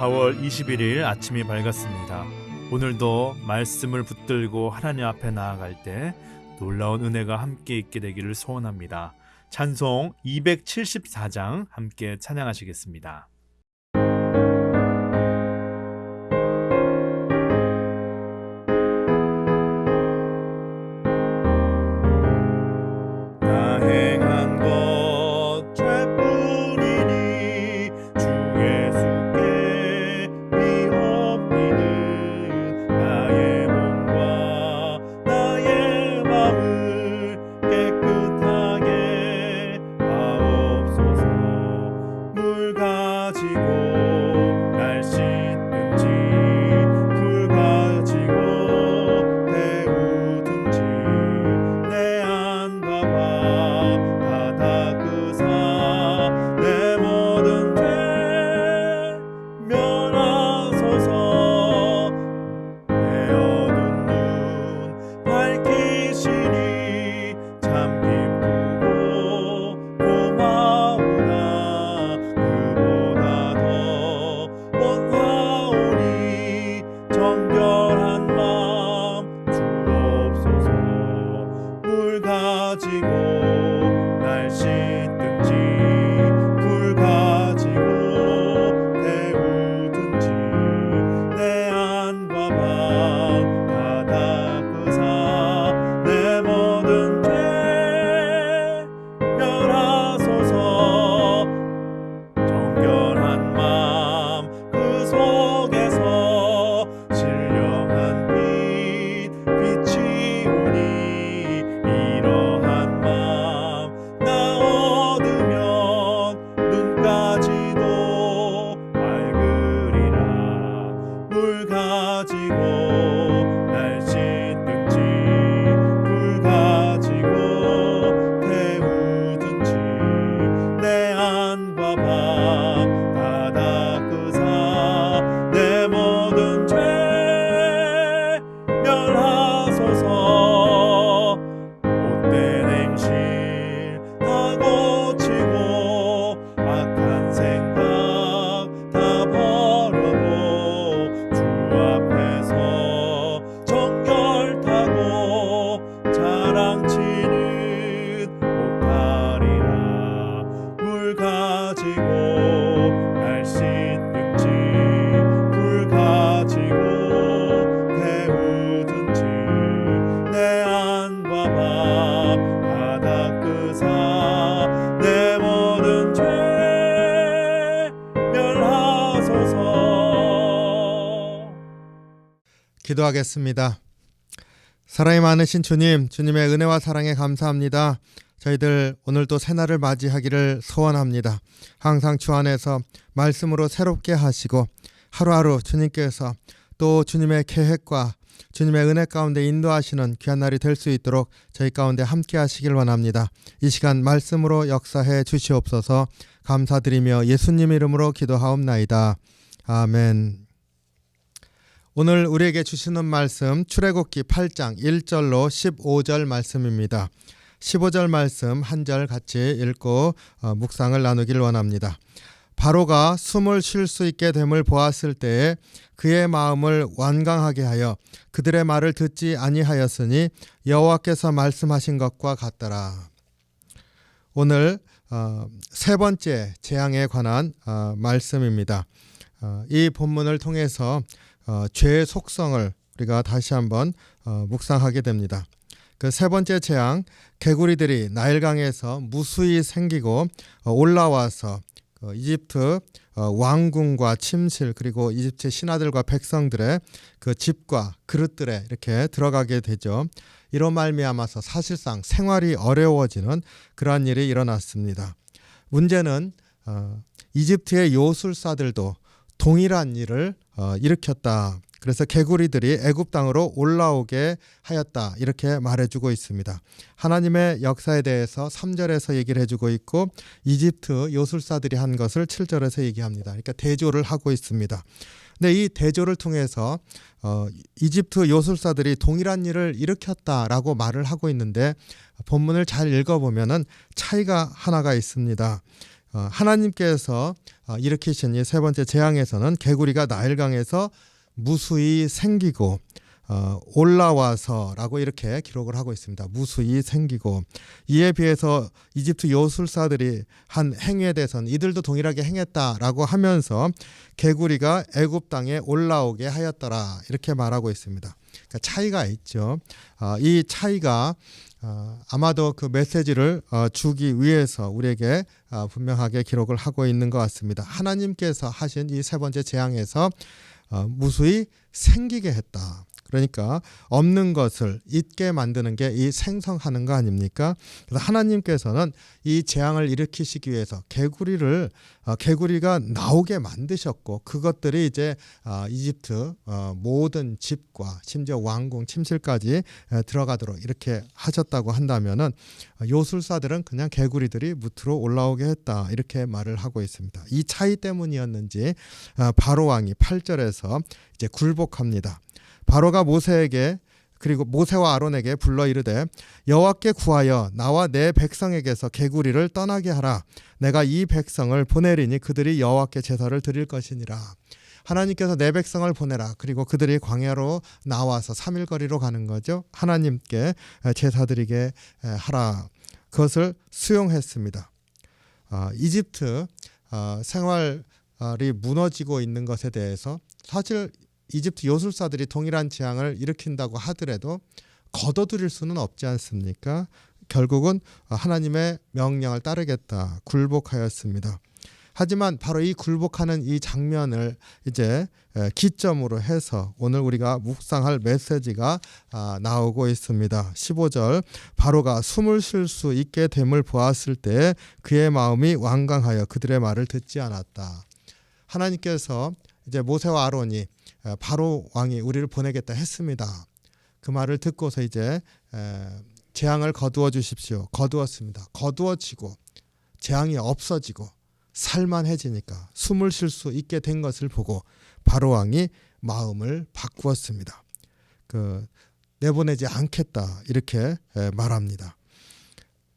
할렐루야 4월 21일 아침이 밝았습니다. 오늘도 말씀을 붙들고 하나님 앞에 나아갈 때 놀라운 은혜가 함께 있게 되기를 소원합니다. 찬송 274장 함께 찬양하시겠습니다. 기도하겠습니다. 사랑이 많으신 주님, 주님의 은혜와 사랑에 감사합니다. 저희들 오늘도 새날을 맞이하기를 소원합니다. 항상 주 안에서 말씀으로 새롭게 하시고 하루하루 주님께서 또 주님의 계획과 주님의 은혜 가운데 인도하시는 귀한 날이 될 수 있도록 저희 가운데 함께 하시길 원합니다. 이 시간 말씀으로 역사해 주시옵소서 감사드리며 예수님 이름으로 기도하옵나이다. 아멘. 오늘 우리에게 주시는 말씀 출애굽기 8장 1절로 15절 말씀입니다. 15절 말씀 한 절 같이 읽고 어, 묵상을 나누길 원합니다. 바로가 숨을 쉴 수 있게 됨을 보았을 때에 그의 마음을 완강하게 하여 그들의 말을 듣지 아니하였으니 여호와께서 말씀하신 것과 같더라. 오늘 어, 세 번째 재앙에 관한 어, 말씀입니다. 어, 이 본문을 통해서 어, 죄의 속성을 우리가 다시 한번 어, 묵상하게 됩니다. 그 세 번째 재앙 개구리들이 나일강에서 무수히 생기고 어, 올라와서 어, 이집트 어, 왕궁과 침실 그리고 이집트 신하들과 백성들의 그 집과 그릇들에 이렇게 들어가게 되죠. 이로 말미암아서 사실상 생활이 어려워지는 그러한 일이 일어났습니다. 문제는 어, 이집트의 요술사들도 동일한 일을 어, 일으켰다. 그래서 개구리들이 애굽 땅으로 올라오게 하였다. 이렇게 말해주고 있습니다. 하나님의 역사에 대해서 3절에서 얘기를 해주고 있고 이집트 요술사들이 한 것을 7절에서 얘기합니다. 그러니까 대조를 하고 있습니다. 근데 이 대조를 통해서 어, 이집트 요술사들이 동일한 일을 일으켰다라고 말을 하고 있는데 본문을 잘 읽어보면은 차이가 하나가 있습니다. 어, 하나님께서 어, 일으키신 이 세 번째 재앙에서는 개구리가 나일강에서 무수히 생기고 어, 올라와서라고 이렇게 기록을 하고 있습니다. 무수히 생기고 이에 비해서 이집트 요술사들이 한 행위에 대해서는 이들도 동일하게 행했다라고 하면서 개구리가 애굽 땅에 올라오게 하였더라 이렇게 말하고 있습니다. 그러니까 차이가 있죠. 어, 이 차이가 어, 아마도 그 메시지를 어, 주기 위해서 우리에게 어, 분명하게 기록을 하고 있는 것 같습니다. 하나님께서 하신 이 세 번째 재앙에서 어, 무수히 생기게 했다. 그러니까 없는 것을 있게 만드는 게 이 생성하는 거 아닙니까? 그래서 하나님께서는 이 재앙을 일으키시기 위해서 개구리를 어, 개구리가 나오게 만드셨고 그것들이 이제 어, 이집트 어, 모든 집과 심지어 왕궁 침실까지 에, 들어가도록 이렇게 하셨다고 한다면은 어, 요술사들은 그냥 개구리들이 무트로 올라오게 했다 이렇게 말을 하고 있습니다. 이 차이 때문이었는지 어, 바로 왕이 8절에서 이제 굴복합니다. 바로가 모세에게 그리고 모세와 아론에게 불러 이르되 여호와께 구하여 나와 내 백성에게서 개구리를 떠나게 하라. 내가 이 백성을 보내리니 그들이 여호와께 제사를 드릴 것이니라. 하나님께서 내 백성을 보내라. 그리고 그들이 광야로 나와서 3일 거리로 가는 거죠. 하나님께 제사 드리게 하라. 그것을 수용했습니다. 아, 이집트 아, 생활이 무너지고 있는 것에 대해서 사실 이집트 요술사들이 동일한 재앙을 일으킨다고 하더라도 걷어들일 수는 없지 않습니까? 결국은 하나님의 명령을 따르겠다 굴복하였습니다. 하지만 바로 이 굴복하는 이 장면을 이제 기점으로 해서 오늘 우리가 묵상할 메시지가 아, 나오고 있습니다. 15절 바로가 숨을 쉴 수 있게 됨을 보았을 때 그의 마음이 완강하여 그들의 말을 듣지 않았다. 하나님께서 이제 모세와 아론이 바로 왕이 우리를 보내겠다 했습니다. 그 말을 듣고서 이제 재앙을 거두어 주십시오. 거두었습니다. 거두어지고 재앙이 없어지고 살만해지니까 숨을 쉴 수 있게 된 것을 보고 바로 왕이 마음을 바꾸었습니다. 그 내보내지 않겠다 이렇게 말합니다.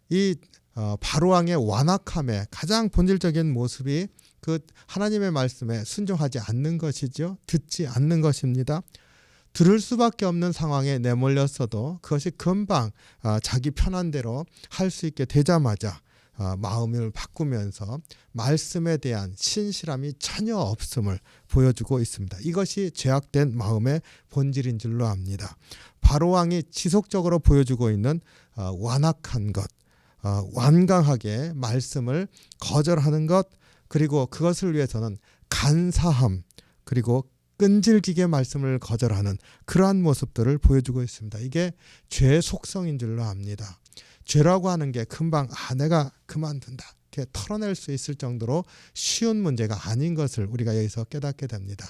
이 어, 바로 왕의 완악함의 가장 본질적인 모습이 그 하나님의 말씀에 순종하지 않는 것이죠. 듣지 않는 것입니다. 들을 수밖에 없는 상황에 내몰렸어도 그것이 금방 아, 자기 편한 대로 할 수 있게 되자마자 아, 마음을 바꾸면서 말씀에 대한 신실함이 전혀 없음을 보여주고 있습니다. 이것이 죄악된 마음의 본질인 줄로 압니다. 바로 왕이 지속적으로 보여주고 있는 아, 완악한 것, 완강하게 말씀을 거절하는 것, 그리고 그것을 위해서는 간사함 그리고 끈질기게 말씀을 거절하는 그러한 모습들을 보여주고 있습니다. 이게 죄의 속성인 줄로 압니다. 죄라고 하는 게 금방 아 내가 그만둔다 이렇게 털어낼 수 있을 정도로 쉬운 문제가 아닌 것을 우리가 여기서 깨닫게 됩니다.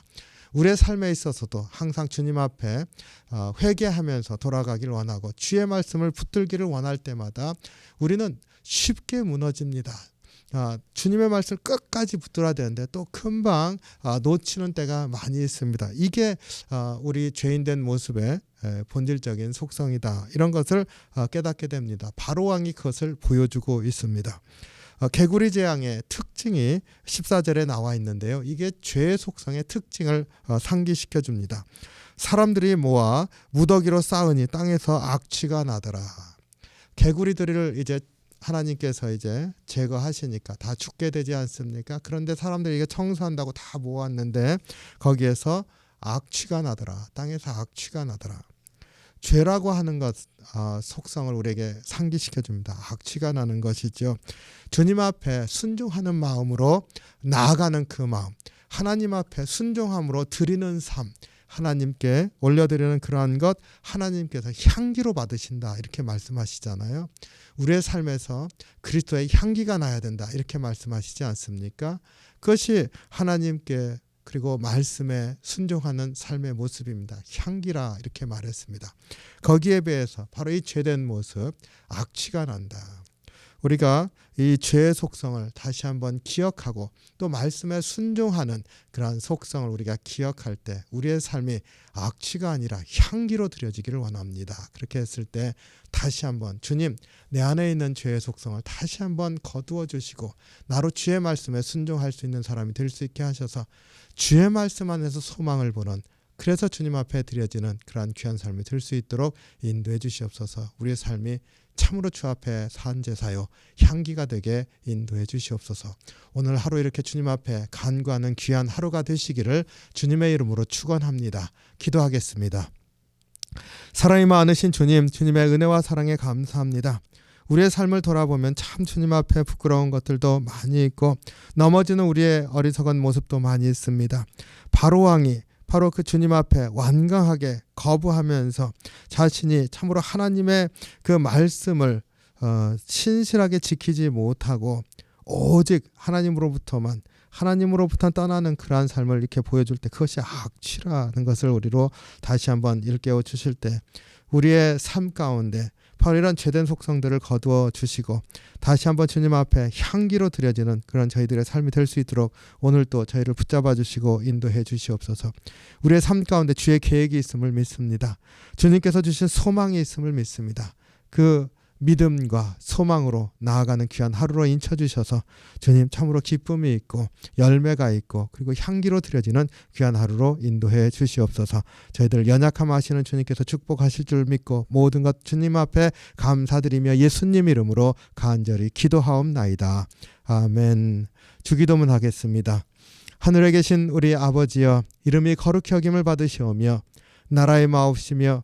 우리의 삶에 있어서도 항상 주님 앞에 어, 회개하면서 돌아가길 원하고 주의 말씀을 붙들기를 원할 때마다 우리는 쉽게 무너집니다. 아, 주님의 말씀을 끝까지 붙들어야 되는데 또 금방 아, 놓치는 때가 많이 있습니다. 이게 아, 우리 죄인된 모습의 에, 본질적인 속성이다. 이런 것을 아, 깨닫게 됩니다. 바로 왕이 그것을 보여주고 있습니다. 아, 개구리 재앙의 특징이 14절에 나와 있는데요. 이게 죄의 속성의 특징을 어, 상기시켜 줍니다. 사람들이 모아 무더기로 쌓으니 땅에서 악취가 나더라. 개구리들을 이제 하나님께서 이제 제거하시니까 다 죽게 되지 않습니까? 그런데 사람들이 이게 청소한다고 다 모았는데 거기에서 악취가 나더라. 땅에서 악취가 나더라. 죄라고 하는 것 어, 속성을 우리에게 상기시켜 줍니다. 악취가 나는 것이죠. 주님 앞에 순종하는 마음으로 나아가는 그 마음, 하나님 앞에 순종함으로 드리는 삶, 하나님께 올려드리는 그러한 것 하나님께서 향기로 받으신다 이렇게 말씀하시잖아요. 우리의 삶에서 그리스도의 향기가 나야 된다 이렇게 말씀하시지 않습니까? 그것이 하나님께 그리고 말씀에 순종하는 삶의 모습입니다. 향기라 이렇게 말했습니다. 거기에 비해서 바로 이 죄된 모습 악취가 난다. 우리가 이 죄의 속성을 다시 한번 기억하고 또 말씀에 순종하는 그러한 속성을 우리가 기억할 때 우리의 삶이 악취가 아니라 향기로 드려지기를 원합니다. 그렇게 했을 때 다시 한번 주님 내 안에 있는 죄의 속성을 다시 한번 거두어 주시고 나로 주의 말씀에 순종할 수 있는 사람이 될 수 있게 하셔서 주의 말씀 안에서 소망을 보는 그래서 주님 앞에 드려지는 그러한 귀한 삶이 될 수 있도록 인도해 주시옵소서. 우리의 삶이 참으로 주 앞에 산제사요 향기가 되게 인도해 주시옵소서. 오늘 하루 이렇게 주님 앞에 간구하는 귀한 하루가 되시기를 주님의 이름으로 축원합니다. 기도하겠습니다. 사랑이 많으신 주님, 주님의 은혜와 사랑에 감사합니다. 우리의 삶을 돌아보면 참 주님 앞에 부끄러운 것들도 많이 있고 넘어지는 우리의 어리석은 모습도 많이 있습니다. 바로 왕이 바로 그 주님 앞에 완강하게 거부하면서 자신이 참으로 하나님의 그 말씀을 어, 신실하게 지키지 못하고 오직 하나님으로부터만 하나님으로부터 떠나는 그러한 삶을 이렇게 보여줄 때 그것이 악취라는 것을 우리로 다시 한번 일깨워 주실 때 우리의 삶 가운데 바로 이런 죄된 속성들을 거두어 주시고 다시 한번 주님 앞에 향기로 드려지는 그런 저희들의 삶이 될 수 있도록 오늘 또 저희를 붙잡아 주시고 인도해 주시옵소서. 우리의 삶 가운데 주의 계획이 있음을 믿습니다. 주님께서 주신 소망이 있음을 믿습니다. 그 믿음과 소망으로 나아가는 귀한 하루로 인쳐 주셔서 주님 참으로 기쁨이 있고 열매가 있고 그리고 향기로 드려지는 귀한 하루로 인도해 주시옵소서. 저희들 연약함 아시는 주님께서 축복하실 줄 믿고 모든 것 주님 앞에 감사드리며 예수님 이름으로 간절히 기도하옵나이다. 아멘. 주기도문 하겠습니다. 하늘에 계신 우리 아버지여 이름이 거룩히 여김을 받으시오며 나라의 마옵시며